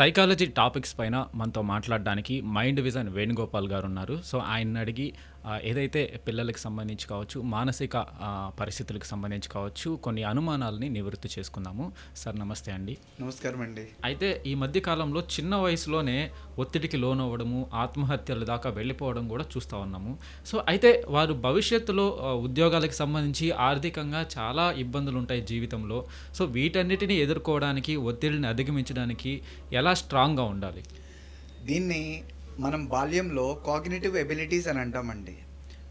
Psychology topics పైన మనతో మాట్లాడడానికి మైండ్ విజన్ వేణుగోపాల్ గారు ఉన్నారు. సో ఆయన అడిగి ఏదైతే పిల్లలకి సంబంధించి కావచ్చు మానసిక పరిస్థితులకు సంబంధించి కావచ్చు కొన్ని అనుమానాలని నివృత్తి చేసుకుందాము. సార్ నమస్తే అండి. నమస్కారం అండి. అయితే ఈ మధ్య కాలంలో చిన్న వయసులోనే ఒత్తిడికి లోనవ్వడము ఆత్మహత్యల దాకా వెళ్ళిపోవడం కూడా చూస్తూ ఉన్నాము. సో అయితే వారు భవిష్యత్తులో ఉద్యోగాలకు సంబంధించి ఆర్థికంగా చాలా ఇబ్బందులు ఉంటాయి జీవితంలో. సో వీటన్నిటిని ఎదుర్కోవడానికి ఒత్తిడిని అధిగమించడానికి ఎలా స్ట్రాంగ్గా ఉండాలి? దీన్ని మనం బాల్యంలో కాగ్నేటివ్ ఎబిలిటీస్ అని అంటామండి.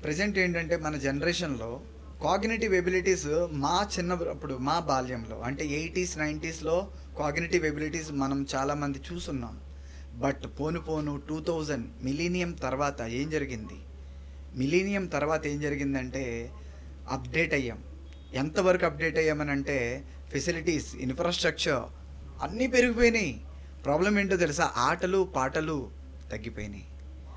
ప్రజెంట్ ఏంటంటే మన జనరేషన్లో కాగ్నేటివ్ ఎబిలిటీస్ మా చిన్నప్పుడు మా బాల్యంలో అంటే ఎయిటీస్ నైంటీస్లో కాగ్నేటివ్ ఎబిలిటీస్ మనం చాలామంది చూసున్నాం. బట్ పోను పోను టూ థౌజండ్ మిలీనియం తర్వాత ఏం జరిగింది? మిలీనియం తర్వాత ఏం జరిగిందంటే అప్డేట్ అయ్యాం. ఎంతవరకు అప్డేట్ అయ్యామని అంటే ఫెసిలిటీస్ ఇన్ఫ్రాస్ట్రక్చర్ అన్నీ పెరిగిపోయినాయి. ప్రాబ్లం ఏంటో తెలుసా? ఆటలు పాటలు తగ్గిపోయినాయి.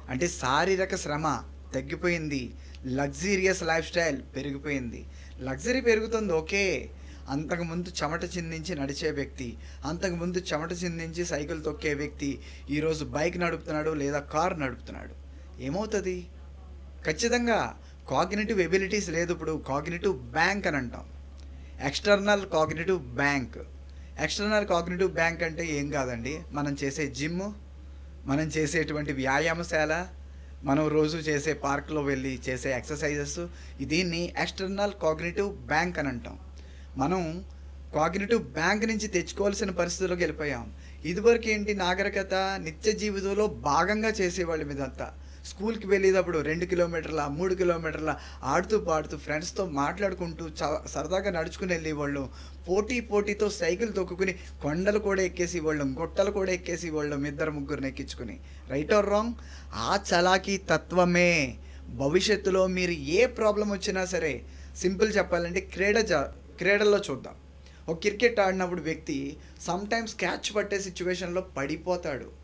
అంటే శారీరక శ్రమ తగ్గిపోయింది. లగ్జీరియస్ లైఫ్ స్టైల్ పెరిగిపోయింది. లగ్జరీ పెరుగుతుంది ఓకే. అంతకుముందు చెమట చిందించి నడిచే వ్యక్తి అంతకుముందు చెమట చిందించి సైకిల్ తొక్కే వ్యక్తి ఈరోజు బైక్ నడుపుతున్నాడు లేదా కార్ నడుపుతున్నాడు. ఏమవుతుంది? ఖచ్చితంగా కాగ్నేటివ్ ఎబిలిటీస్ లేదు ఇప్పుడు. కాగ్నేటివ్ బ్యాంక్ అని అంటాం. External cognitive bank. External cognitive bank అంటే ఏం కాదండి? మనం చేసే జిమ్ మనం చేసేటువంటి వ్యాయామశాల మనం రోజు చేసే పార్క్లో వెళ్ళి చేసే ఎక్సర్సైజెస్ దీన్ని ఎక్స్టర్నల్ కాగ్నేటివ్ బ్యాంక్ అని అంటాం. మనం కాగ్నేటివ్ బ్యాంక్ నుంచి తెచ్చుకోవాల్సిన పరిస్థితుల్లోకి వెళ్ళిపోయాం. ఇదివరకు ఏంటి నాగరికత నిత్య జీవితంలో భాగంగా చేసేవాళ్ళు మీదంతా స్కూల్కి వెళ్ళేటప్పుడు రెండు కిలోమీటర్ల మూడు కిలోమీటర్ల ఆడుతూ పాడుతూ ఫ్రెండ్స్తో మాట్లాడుకుంటూ చ సరదాగా నడుచుకుని వెళ్ళేవాళ్ళం. పోటీ పోటీతో సైకిల్ తొక్కుకుని కొండలు కూడా ఎక్కేసి వాళ్ళం గొట్టలు కూడా ఎక్కేసి వాళ్ళం ఇద్దరు ముగ్గురిని ఎక్కించుకుని. Right or wrong? ఆ చలాకీ తత్వమే. భవిష్యత్తులో మీరు ఏ ప్రాబ్లం వచ్చినా సరే సింపుల్ చెప్పాలంటే క్రీడ జా క్రీడల్లో చూద్దాం. ఒక క్రికెట్ ఆడినప్పుడు వ్యక్తి సమ్ టైమ్స్ క్యాచ్ పట్టే సిచ్యువేషన్లో పడిపోతాడు.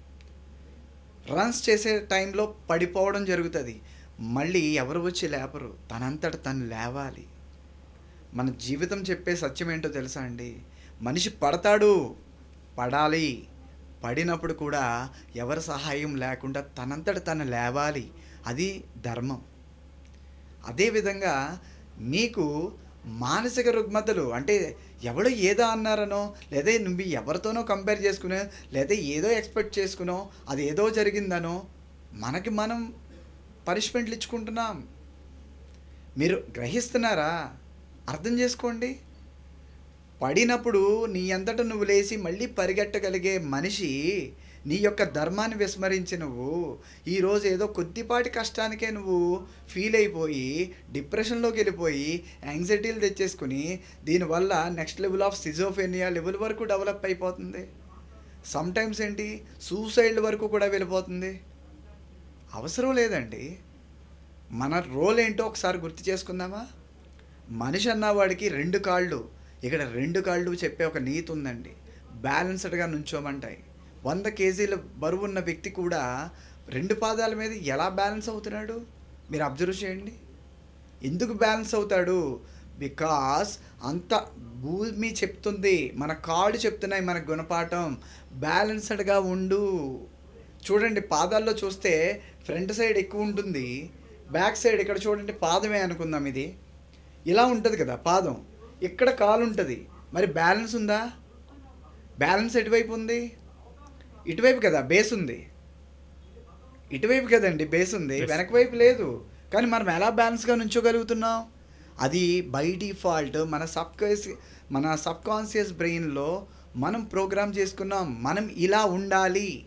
రన్స్ చేసే టైంలో పడిపోవడం జరుగుతుంది. మళ్ళీ ఎవరు వచ్చి లేపరు. తనంతట తను లేవాలి. మన జీవితం చెప్పే సత్యం ఏంటో తెలుసా అండి? మనిషి పడతాడు. పడాలి. పడినప్పుడు కూడా ఎవరి సహాయం లేకుండా తనంతట తను లేవాలి. అది ధర్మం. అదేవిధంగా నీకు మానసిక రుగ్మతలు అంటే ఎవడో ఏదో అన్నారనో లేదా నువ్వు ఎవరితోనో కంపేర్ చేసుకునో లేదా ఏదో ఎక్స్పెక్ట్ చేసుకునో అది ఏదో జరిగిందనో మనకి మనం పనిష్మెంట్లు ఇచ్చుకుంటున్నాం. మీరు గ్రహిస్తున్నారా? అర్థం చేసుకోండి. పడినప్పుడు నీ అంతట నువ్వు లేచి మళ్ళీ పరిగెట్టగలిగే మనిషి నీ యొక్క ధర్మాన్ని విస్మరించి నువ్వు ఈరోజు ఏదో కొద్దిపాటి కష్టానికే నువ్వు ఫీల్ అయిపోయి డిప్రెషన్లోకి వెళ్ళిపోయి యాంగ్జైటీలు తెచ్చేసుకుని దీనివల్ల next level of schizophrenia level వరకు డెవలప్ అయిపోతుంది. సమ్టైమ్స్ ఏంటి? సూసైడ్ వరకు కూడా వెళ్ళిపోతుంది. అవసరం లేదండి. మన రోల్ ఏంటో ఒకసారి గుర్తు చేసుకుందామా? మనిషి అన్నవాడికి రెండు కాళ్ళు. ఇక్కడ రెండు కాళ్ళు చెప్పే ఒక నీతి ఉందండి. బ్యాలెన్స్డ్గా నుంచోమంటాయి. వంద కేజీల బరువు ఉన్న వ్యక్తి కూడా రెండు పాదాల మీద ఎలా బ్యాలెన్స్ అవుతున్నాడు? మీరు అబ్జర్వ్ చేయండి. ఎందుకు బ్యాలెన్స్ అవుతాడు? బికాస్ అంత భూమి చెప్తుంది మన కాళ్ళు చెప్తున్నాయి మన గుణపాఠం బ్యాలెన్స్డ్గా ఉండు. చూడండి పాదాల్లో చూస్తే ఫ్రంట్ సైడ్ ఎక్కువ ఉంటుంది బ్యాక్ సైడ్ ఇక్కడ చూడండి పాదమే అనుకుందాం ఇది. ఇలా ఉంటుంది కదా పాదం ఇక్కడ కాలు ఉంటుంది. మరి బ్యాలెన్స్ ఉందా? బ్యాలెన్స్ ఎటువైపు ఉంది? ఇటువైపు కదా బేస్ ఉంది. ఇటువైపు కదండి బేస్ ఉంది. వెనక వైపు లేదు. కానీ మనం ఎలా బ్యాలెన్స్గా నుంచోగలుగుతున్నాం? అది బై డిఫాల్ట్ మన సబ్ మన సబ్ కాన్షియస్ బ్రెయిన్లో మనం ప్రోగ్రామ్ చేసుకున్నాం. మనం ఇలా ఉండాలి.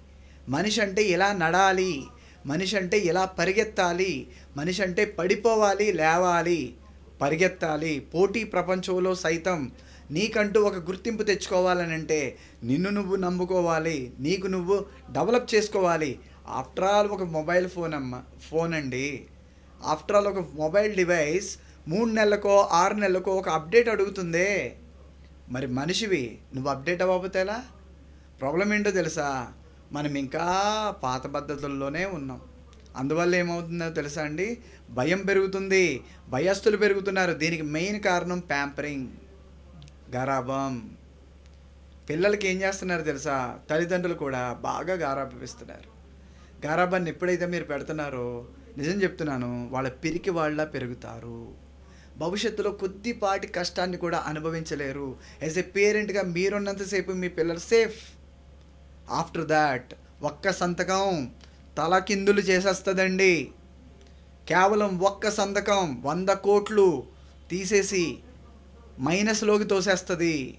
మనిషి అంటే ఇలా నడాలి. మనిషి అంటే ఇలా పరిగెత్తాలి. మనిషి అంటే పడిపోవాలి లేవాలి పరిగెత్తాలి. పోటీ ప్రపంచంలో సైతం నీకంటూ ఒక గుర్తింపు తెచ్చుకోవాలని అంటే నిన్ను నువ్వు నమ్ముకోవాలి నీకు నువ్వు డెవలప్ చేసుకోవాలి. ఆఫ్టర్ ఆల్ ఒక మొబైల్ ఫోన్ అమ్మ ఫోన్ అండి. ఆఫ్టర్ ఆల్ ఒక మొబైల్ డివైస్ మూడు నెలలకో ఆరు నెలలకో ఒక అప్డేట్ అడుగుతుందే. మరి మనిషివి నువ్వు అప్డేట్ అవ్వకపోతే ఎలా ప్రాబ్లం ఏంటో తెలుసా? మనం ఇంకా పాత పద్ధతుల్లోనే ఉన్నాం. అందువల్ల ఏమవుతుందో తెలుసా అండి? భయం పెరుగుతుంది. భయస్థులు పెరుగుతున్నారు. దీనికి మెయిన్ కారణం ప్యాంపరింగ్. గారాభం. పిల్లలకి ఏం చేస్తున్నారు తెలుసా? తల్లిదండ్రులు కూడా బాగా గారాభిస్తున్నారు గారాబాన్ని ఎప్పుడైతే మీరు పెడుతున్నారో నిజం చెప్తున్నాను వాళ్ళ పిరికి వాళ్ళ పెరుగుతారు. భవిష్యత్తులో కొద్దిపాటి కష్టాన్ని కూడా అనుభవించలేరు. యాజ్ ఏ పేరెంట్గా మీరున్నంతసేపు మీ పిల్లలు సేఫ్ ఆఫ్టర్ దాట్ ఒక్క సంతకం తలకిందులు చేసేస్తుందండి. కేవలం ఒక్క సంతకం వంద కోట్లు తీసేసి మైనస్లోకి తోసేస్తుంది.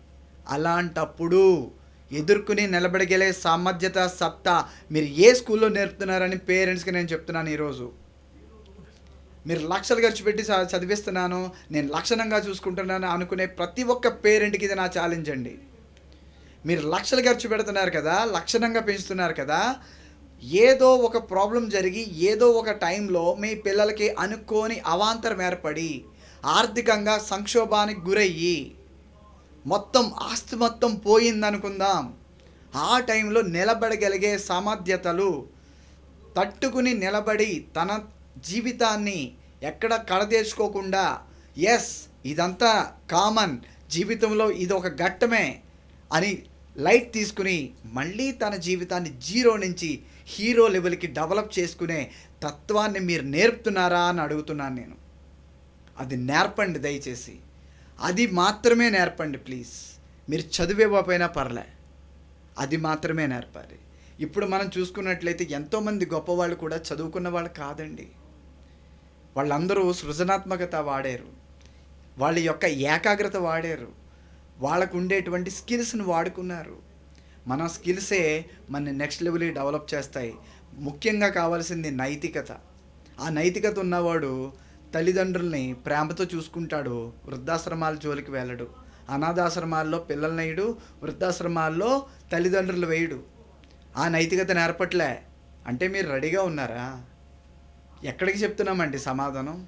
అలాంటప్పుడు ఎదుర్కొని నిలబడగలే సామర్థ్యత సత్తా మీరు ఏ స్కూల్లో నేర్పుతున్నారని పేరెంట్స్కి నేను చెప్తున్నాను ఈరోజు. మీరు లక్షలు ఖర్చు పెట్టి చ- చదివిస్తున్నాను నేను లక్షణంగా చూసుకుంటున్నాను అనుకునే ప్రతి ఒక్క పేరెంట్కి ఇది నా ఛాలెంజ్ అండి. మీరు లక్షలు ఖర్చు పెడుతున్నారు కదా లక్షణంగా పెంచుతున్నారు కదా ఏదో ఒక ప్రాబ్లం జరిగి ఏదో ఒక టైంలో మీ పిల్లలకి అనుకోని అవాంతరం ఏర్పడి ఆర్థికంగా సంక్షోభానికి గురయ్యి మొత్తం ఆస్తి మొత్తం పోయిందనుకుందాం. ఆ టైంలో నిలబడగలిగే సామర్థ్యతలు తట్టుకుని నిలబడి తన జీవితాన్ని ఎక్కడ కడతీర్చుకోకుండా ఎస్ ఇదంతా కామన్ జీవితంలో ఇది ఒక ఘట్టమే అని లైట్ తీసుకుని మళ్ళీ తన జీవితాన్ని జీరో నుంచి హీరో లెవెల్కి డెవలప్ చేసుకునే తత్వాన్ని మీరు నేర్పుతున్నారా అని అడుగుతున్నాను నేను. అది నేర్పండి దయచేసి. అది మాత్రమే నేర్పండి ప్లీజ్. మీరు చదివేపోయినా పర్లే. అది మాత్రమే నేర్పాలి. ఇప్పుడు మనం చూసుకున్నట్లయితే ఎంతోమంది గొప్పవాళ్ళు కూడా చదువుకున్న వాళ్ళు కాదండి. వాళ్ళందరూ సృజనాత్మకత వాడారు. వాళ్ళ యొక్క ఏకాగ్రత వాడారు. వాళ్ళకు ఉండేటువంటి స్కిల్స్ని వాడుకున్నారు. మన స్కిల్సే మన నెక్స్ట్ లెవెల్ డెవలప్ చేస్తాయి. ముఖ్యంగా కావాల్సింది నైతికత. ఆ నైతికత ఉన్నవాడు తల్లిదండ్రుల్ని ప్రేమతో చూసుకుంటాడు వృద్ధాశ్రమాల జోలికి వెళ్ళడు. అనాథాశ్రమాల్లో పిల్లలు వేయడు వృద్ధాశ్రమాల్లో తల్లిదండ్రులు వేయడు. ఆ నైతికత నేర్పట్లే అంటే మీరు రెడీగా ఉన్నారా? ఎక్కడికి చెప్తున్నామండి సమాధానం?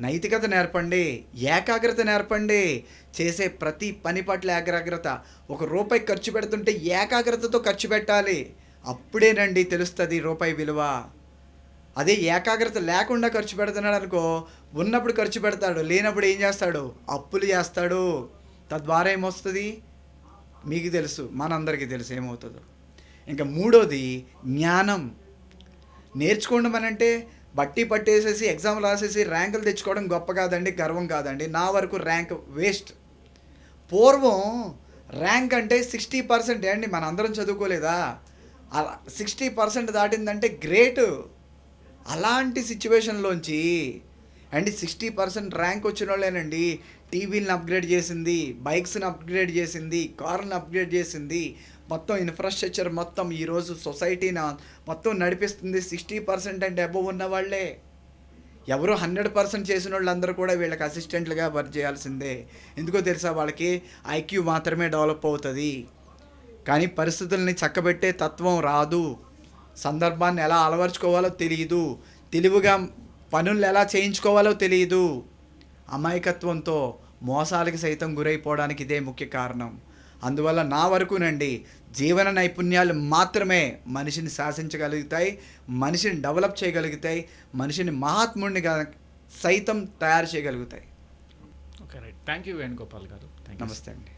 నైతికత నేర్పండి ఏకాగ్రత నేర్పండి చేసే ప్రతి పని పట్ల ఏకాగ్రత. ఒక రూపాయి ఖర్చు పెడుతుంటే ఏకాగ్రతతో ఖర్చు పెట్టాలి. అప్పుడేనండి తెలుస్తుంది రూపాయి విలువ. అదే ఏకాగ్రత లేకుండా ఖర్చు పెడుతున్నాడు అనుకో ఉన్నప్పుడు ఖర్చు పెడతాడు లేనప్పుడు ఏం చేస్తాడు? అప్పులు చేస్తాడు. తద్వారా ఏమొస్తుంది? మీకు తెలుసు మనందరికీ తెలుసు ఏమవుతుందో. ఇంకా మూడోది జ్ఞానం. నేర్చుకోవడం అని అంటే బట్టి పట్టేసేసి ఎగ్జామ్ రాసేసి ర్యాంకులు తెచ్చుకోవడం గొప్ప కాదండి గర్వం కాదండి. నా వరకు ర్యాంక్ వేస్ట్. పూర్వం ర్యాంక్ అంటే సిక్స్టీ పర్సెంట్ అండి మన అందరం చదువుకోలేదా సిక్స్టీ పర్సెంట్ దాటిందంటే గ్రేట్. అలాంటి సిచ్యువేషన్లోంచి అండ్ సిక్స్టీ పర్సెంట్ ర్యాంక్ వచ్చిన వాళ్ళేనండి. టీవీలను అప్గ్రేడ్ చేసింది బైక్స్ని అప్గ్రేడ్ చేసింది కార్లను అప్గ్రేడ్ చేసింది. మొత్తం ఇన్ఫ్రాస్ట్రక్చర్ మొత్తం ఈరోజు సొసైటీని మొత్తం నడిపిస్తుంది సిక్స్టీ పర్సెంట్ అంటే అబవ్ ఉన్న వాళ్ళే. ఎవరు హండ్రెడ్ పర్సెంట్ చేసిన వాళ్ళందరూ కూడా వీళ్ళకి అసిస్టెంట్లుగా వర్క్ చేయాల్సిందే. ఎందుకో తెలుసా వాళ్ళకి? ఐక్యూ మాత్రమే డెవలప్ అవుతుంది. కానీ పరిస్థితుల్ని చక్కబెట్టే తత్వం రాదు. సందర్భాన్ని ఎలా అలవర్చుకోవాలో తెలియదు తెలివిగా పనులు ఎలా చేయించుకోవాలో తెలియదు అమాయకత్వంతో మోసాలకి సైతం గురైపోవడానికి ఇదే ముఖ్య కారణం. అందువల్ల నా వరకునండి జీవన నైపుణ్యాలు మాత్రమే మనిషిని శాసించగలుగుతాయి మనిషిని డెవలప్ చేయగలుగుతాయి మనిషిని మహాత్ముడినిగా సైతం తయారు చేయగలుగుతాయి. Okay right. Thank you Venugopal గారు. నమస్తే అండి.